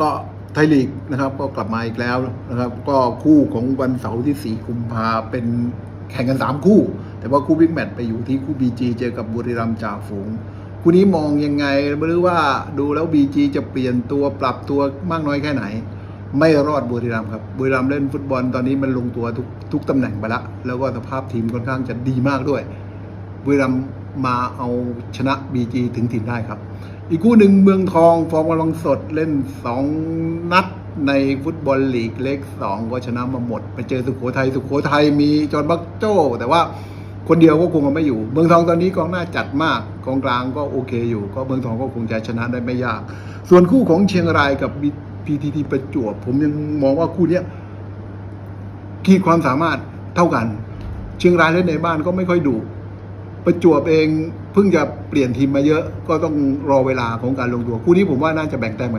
ก็ไทยลีกนะครับก็กลับมาอีกแล้วนะครับ ก็คู่ของวันเสาร์ที่ 4 กุมภาเป็นแข่งกัน 3 คู่ แต่ว่าคู่บิ๊กแมตช์ไปอยู่ที่คู่บีจีเจอกับบุรีรัมย์จ่าฝูง คู่นี้มองยังไงไม่รู้ว่าดูแล้วบีจีจะเปลี่ยนตัวปรับตัวมากน้อยแค่ไหน ไม่รอดบุรีรัมย์ครับบุรีรัมย์เล่นฟุตบอลตอนนี้มันลงตัวทุกทุกตำแหน่งไปละแล้วก็สภาพทีมค่อนข้างจะดีมากด้วยบุรีรัมย์มาเอาชนะบีจีถึงถิ่นได้ครับ อีกคู่หนึ่งเมืองทองฟอร์มกำลังสดเล่นสองนัดในฟุตบอลลีกเล็กสองก็ชนะมาหมด ไปเจอสุโขทัยสุโขทัยมีจอห์นบักโจ้ แต่ว่าคนเดียวก็คงไม่อยู่ เมืองทองตอนนี้กองหน้าจัดมากกองกลางก็โอเคอยู่ ก็เมืองทองก็คงจะชนะได้ไม่ยาก ส่วนคู่ของเชียงรายกับพีทีทีประจวบ ผมยังมองว่าคู่เนี้ยขีดความสามารถเท่ากัน เชียงรายเล่นในบ้านก็ไม่ค่อยดุ ประจวบเองเพิ่งจะเปลี่ยนทีมมาเยอะก็ต้องรอเวลาของการลงตัวคู่นี้ผมว่าน่าจะแบ่งแต้มกัน